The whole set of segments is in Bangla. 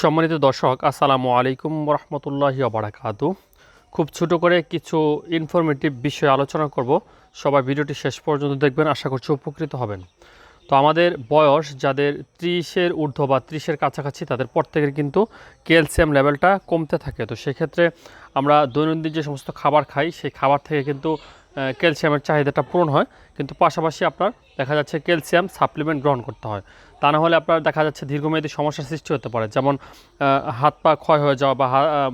সম্মানিত দর্শক, আসসালামু আলাইকুম রহমতুল্লাহি বারাকাতু খুব ছোট করে কিছু ইনফরমেটিভ বিষয় আলোচনা করব। সবাই ভিডিওটি শেষ পর্যন্ত দেখবেন, আশা করছি উপকৃত হবেন। তো আমাদের বয়স যাদের ত্রিশের ঊর্ধ্ব বা ত্রিশের কাছাকাছি, তাদের প্রত্যেকের কিন্তু ক্যালসিয়াম লেভেলটা কমতে থাকে। তো সেক্ষেত্রে আমরা দৈনন্দিন যে সমস্ত খাবার খাই, সেই খাবার থেকে কিন্তু ক্যালসিয়ামের চাহিদাটা পূরণ হয়, কিন্তু পাশাপাশি আপনার দেখা যাচ্ছে ক্যালসিয়াম সাপ্লিমেন্ট গ্রহণ করতে হয়। তা না হলে আপনার দেখা যাচ্ছে দীর্ঘমেয়াদী সমস্যার সৃষ্টি হতে পারে, যেমন হাত পা ক্ষয় হয়ে যাওয়া বা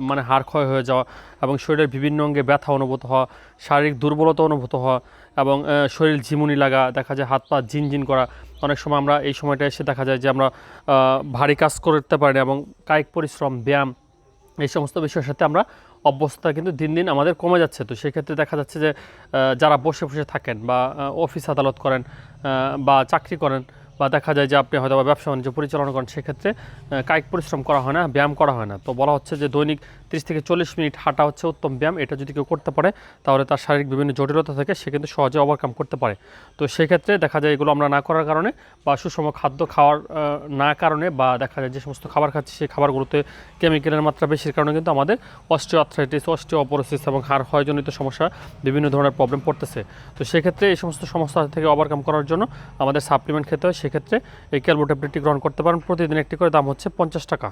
মানে হাড় ক্ষয় হয়ে যাওয়া এবং শরীরের বিভিন্ন অঙ্গে ব্যথা অনুভূত হওয়া, শারীরিক দুর্বলতা অনুভূত হওয়া এবং শরীর ঝিমুনি লাগা, দেখা যায় হাত পা ঝিনঝিন করা। অনেক সময় আমরা এই সময়টা এসে দেখা যায় যে আমরা ভারী কাজ করতে পারি এবং কায়িক পরিশ্রম, ব্যায়াম, এই সমস্ত বিষয়ের সাথে আমরা অভ্যস্ত কিন্তু দিন দিন আমাদের কমে যাচ্ছে। তো সেক্ষেত্রে দেখা যাচ্ছে যে যারা বসে বসে থাকেন বা অফিস আদালত করেন বা চাকরি করেন বা দেখা যায় যে আপনি হয়তো বা ব্যবসা বাণিজ্য পরিচালনা করেন, সেক্ষেত্রে কায়িক পরিশ্রম করা হয় না, ব্যায়াম করা হয় না। তো বলা হচ্ছে যে দৈনিক তিরিশ থেকে চল্লিশ মিনিট হাঁটা হচ্ছে উত্তম ব্যায়াম। এটা যদি কেউ করতে পারে, তাহলে তার শারীরিক বিভিন্ন জটিলতা থাকে সে কিন্তু সহজে ওভারকাম করতে পারে। তো সেক্ষেত্রে দেখা যায় এগুলো আমরা না করার কারণে বা সুষম খাদ্য খাওয়ার না কারণে বা দেখা যায় যে সমস্ত খাবার খাচ্ছি, সেই খাবারগুলোতে কেমিক্যালের মাত্রা বেশির কারণে কিন্তু আমাদের অস্টিওআর্থ্রাইটিস অস্টিওপোরোসিস এবং হাড় ক্ষয়জনিত সমস্যা বিভিন্ন ধরনের প্রবলেম পড়তেছে। তো সেক্ষেত্রে এই সমস্ত সমস্যা থেকে ওভারকাম করার জন্য আমাদের সাপ্লিমেন্ট খেতে হয়। সেক্ষেত্রে এই ক্যালবো ট্যাবলেটটি গ্রহণ করতে পারেন। প্রতিদিন একটি করে দাম হচ্ছে পঞ্চাশ টাকা।